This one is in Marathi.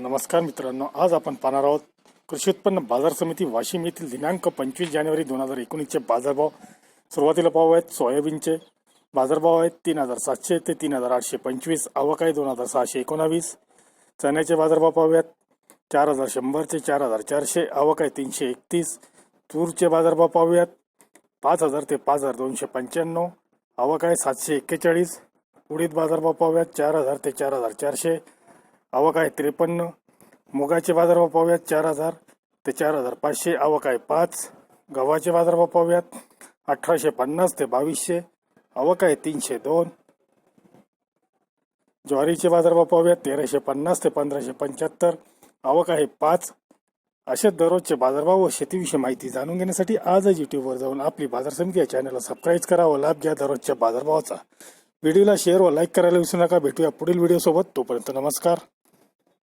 नमस्कार मित्रांनो आज आपण पाहणार आहोत कृषी उत्पन्न बाजार समिती वाशिम येथील दिनांक पंचवीस जानेवारी दोन हजार एकोणीसचे बाजारभाव. सुरुवातीला पाहू आहेत सोयाबीनचे. बाजारभाव आहेत तीन हजार सातशे ते तीन हजार आठशे पंचवीस. आवक आहे दोन हजार सहाशे एकोणावीस. चण्याचे बाजारभाव पाहूयात चार हजार शंभर ते चार हजार चारशे. आवक आहे तीनशे एकतीस. तूरचे बाजारभाव पाहूयात पाच हजार ते पाच हजार दोनशे पंच्याण्णव. आवक आहे सातशे एक्केचाळीस. उडीद बाजारभाव पाहूयात चार हजार ते चार हजार चारशे. आवक आहे त्रेपन्न. मुगाचे बाजारभाव पाहूयात चार हजार ते चार हजार पाचशे. आवक आहे पाच. गव्हाचे बाजारभाव पाहूयात अठराशे पन्नास ते बावीसशे. आवक आहे तीनशे दोन. ज्वारीचे बाजारभाव पाहूयात तेराशे पन्नास ते पंधराशे पंच्याहत्तर. आवक आहे पाच. असे दररोजचे बाजारभाव व शेतीविषयी माहिती जाणून घेण्यासाठी आजच युट्यूबवर जाऊन आपली बाजार समिती या चॅनलला सबस्क्राईब करा व लाभ घ्या दररोजच्या बाजारभावाचा. व्हिडिओला शेअर व लाईक करायला विसरू नका. भेटूया पुढील व्हिडिओसोबत तोपर्यंत नमस्कार.